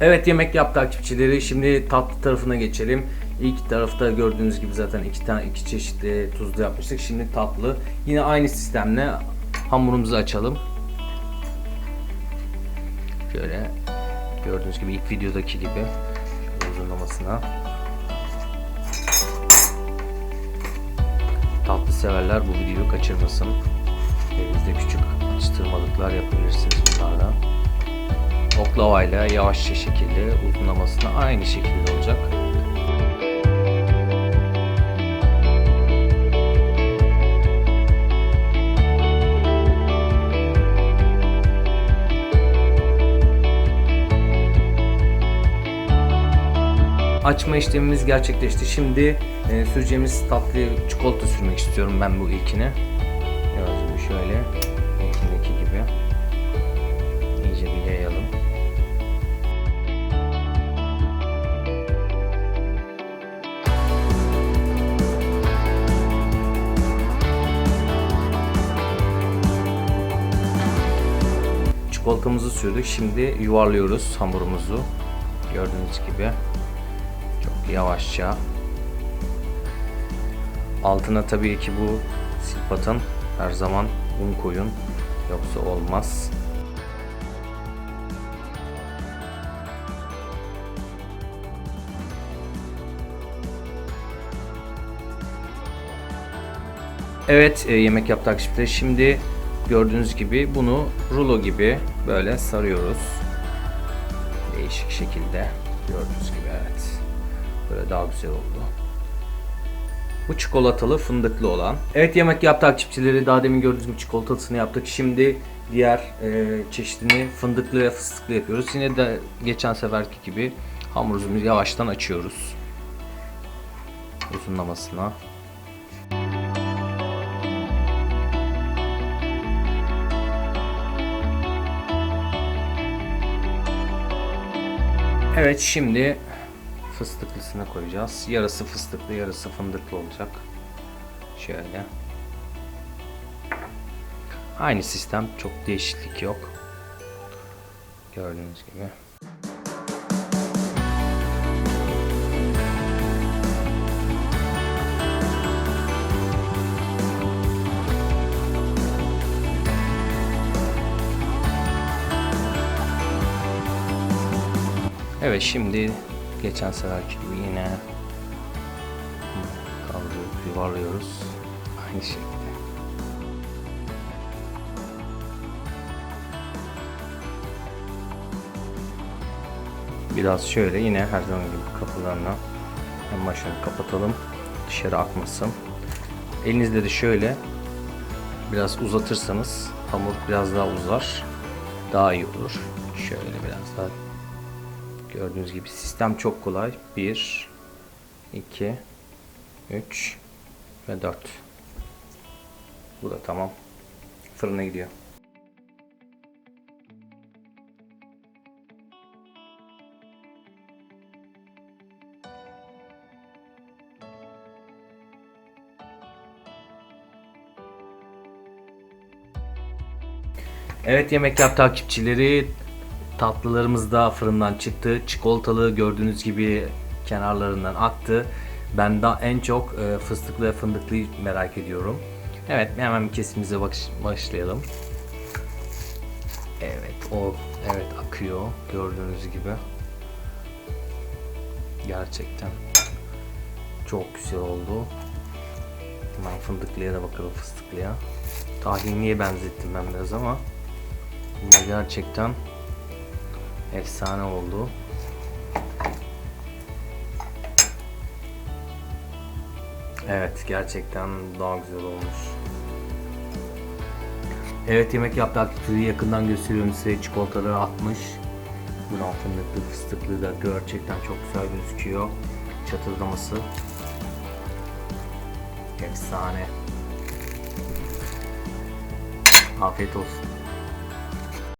Evet yemek yap takipçileri. Şimdi tatlı tarafına geçelim. İlk tarafta gördüğünüz gibi zaten iki tane iki çeşitli tuzlu yapmıştık. Şimdi tatlı. Yine aynı sistemle hamurumuzu açalım. Şöyle gördüğünüz gibi ilk videodaki gibi uzunlamasına. Tatlı severler bu videoyu kaçırmasın. Evinizde küçük atıştırmalıklar yapabilirsiniz. Oklavayla yavaşça şekilde uzunlamasına aynı şekilde olacak. Açma işlemimiz gerçekleşti. Şimdi e, süreceğimiz tatlı çikolata sürmek istiyorum ben bu ilkine. Biraz şöyle ilkindeki gibi. İyice bir yayalım. Çikolatamızı sürdük. Şimdi yuvarlıyoruz hamurumuzu. Gördüğünüz gibi. Çok yavaşça. Altına tabii ki bu silpatın her zaman un koyun. Yoksa olmaz. Evet e, yemek yaptık takipçileri. Şimdi gördüğünüz gibi bunu rulo gibi böyle sarıyoruz. Değişik şekilde. Gördüğünüz gibi evet. Böyle daha güzel oldu. Bu çikolatalı fındıklı olan. Evet yemek yaptık takipçileri. Daha demin gördüğünüz gibi çikolatasını yaptık. Şimdi diğer e, çeşidini fındıklı ve fıstıklı yapıyoruz. Yine de geçen seferki gibi hamurumuzu yavaştan açıyoruz. Uzunlamasına. Evet şimdi fıstıklısına koyacağız. Yarısı fıstıklı, yarısı fındıklı olacak. Şöyle. Aynı sistem, çok değişiklik yok. Gördüğünüz gibi. Evet şimdi geçen seferki gibi yine kaldırıp yuvarlıyoruz. Aynı şekilde. Biraz şöyle yine her zaman gibi kapılarına en başını kapatalım. Dışarı akmasın. Elinizde de şöyle biraz uzatırsanız hamur biraz daha uzar. Daha iyi olur. Şöyle biraz daha Gördüğünüz gibi sistem çok kolay. 1 2 3 ve 4. Bu da tamam. Fırına gidiyor. Evet yemek yap takipçileri Tatlılarımız da fırından çıktı. Çikolatalı gördüğünüz gibi kenarlarından aktı. Ben daha en çok e, fıstıklı ve fındıklıyı merak ediyorum. Evet hemen kesimize baş, başlayalım. Evet o evet akıyor gördüğünüz gibi. Gerçekten çok güzel oldu. Hemen fındıklıya da bakalım fıstıklıya. Tahinliye benzettim ben biraz ama bu gerçekten Efsane oldu. Evet gerçekten daha güzel olmuş. Evet yemek yaptık. Aktiviteyi yakından gösteriyorum size. Çikolataları atmış. Bunun fındıklı fıstıklı da gerçekten çok güzel gözüküyor. Çatırdaması. Efsane. Afiyet olsun.